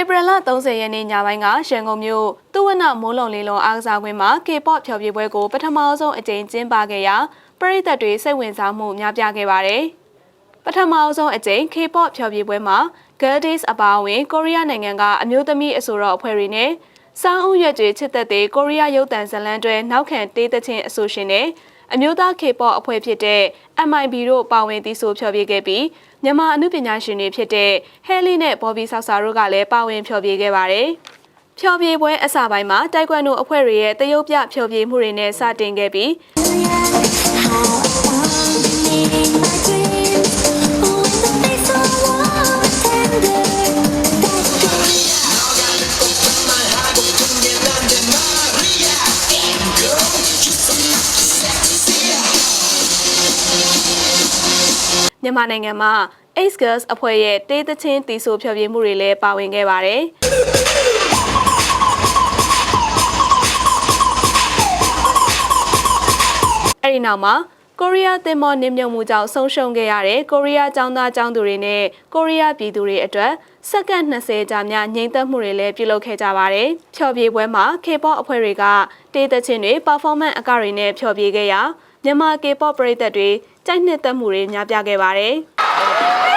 ဧပြီလ30ရက်နေ့ညပိုင်းကရန်ကုန်မြို့သုဝနမိုးလုံလေးလုံးအားကစားကွင်းမှာ K-pop ဖျော်ဖြေပွဲကိုပထမဆုံးအကြိမ်ကျင်းပခဲ့ရာပရိသတ်တွေစိတ်ဝင်စားမှုများပြားခဲ့ပါတယ်။ပထမဆုံးအကြိမ် K-pop ဖျော်ဖြေပွဲမှာ Girldays အပါအဝင်ကိုရီးယားနိုင်ငံကအမျိုးသမီးအဆိုတော်အဖွဲ့တွေနဲ့စောင်းဥရွက်တွေချစ်သက်တဲ့ကိုရီးယားရုပ်သံဇာတ်လမ်းတွဲနောက်ခံတေးသချင်းအဆိုရှင်တွေ အမျိုးသား K-pop အဖွဲ့ဖြစ်တဲ့ MIB တို့ပါဝင်သီဆိုဖျော်ဖြေခဲ့ပြီးမြန်မာအမှုပညာရှင်တွေဖြစ်တဲ့ Haley နဲ့ Bobby Sawsa တို့ကလည်းပါဝင်ဖျော်ဖြေခဲ့ပါတယ်။ဖျော်ဖြေပွဲအစပိုင်းမှာတိုက်ကွမ်တို့အဖွဲ့တွေရဲ့တရုတ်ပြဖျော်ဖြေမှုတွေနဲ့စတင်ခဲ့ပြီး မြန်မာနိုင်ငံမှာ Ace Girls အဖွဲ့ရဲ့တေးသချင်းတီဆိုဖျော်ဖြေမှုတွေလည်းပါဝင်ခဲ့ပါတယ်။အဲဒီနောက်မှာကိုရီးယားသင်္ဘောနစ်မြုပ်မှုကြောင့်ဆုံးရှုံးခဲ့ရတဲ့ကိုရီးယားចောင်းသားចောင်းသူတွေနဲ့ကိုရီးယားပြည်သူတွေအတွက်စက္ကန့်20ကြာမြငြိမ်သက်မှုတွေလည်းပြုလုပ်ခဲ့ကြပါတယ်။ဖျော်ဖြေပွဲမှာ K-pop အဖွဲ့တွေကတေးသချင်းတွေ performance အကတွေနဲ့ဖျော်ဖြေခဲ့ရာမြန်မာ K-pop ပရိသတ်တွေ ကြိုက်နှစ်သက်မှုတွေများပြားခဲ့ပါတယ်။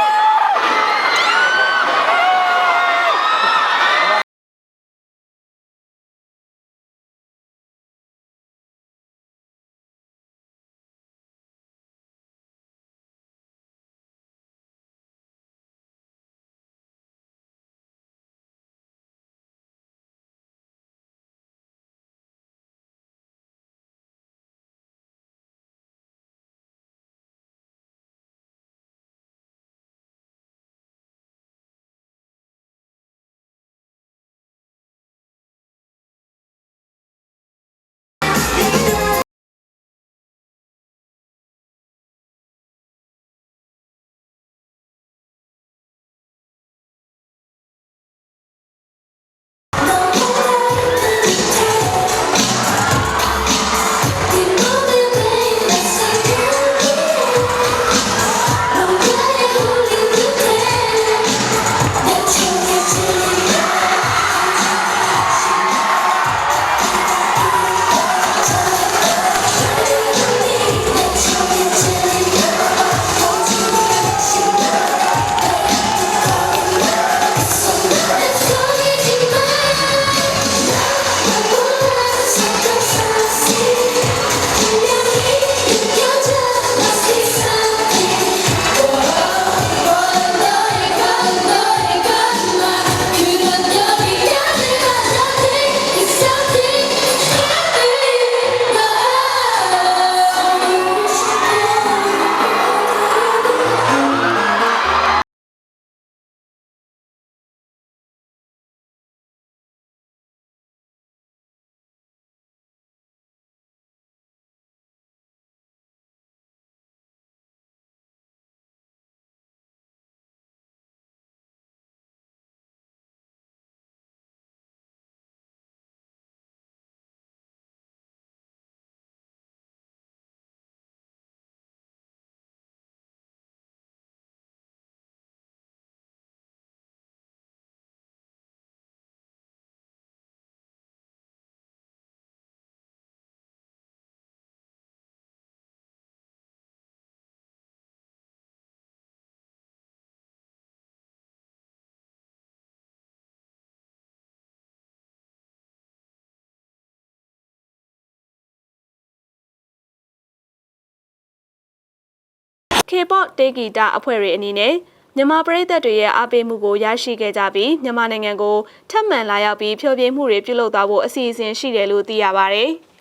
K-pop တေးဂီတအဖွဲ့တွေအနေနဲ့မြန်မာပရိသတ်တွေရဲ့အားပေးမှုကိုရရှိခဲ့ကြပြီးမြန်မာနိုင်ငံကိုထပ်မံလာရောက်ပြီးဖျော်ဖြေမှုတွေပြုလုပ်သွားဖို့အစီအစဉ်ရှိတယ်လို့သိရပါဗျ။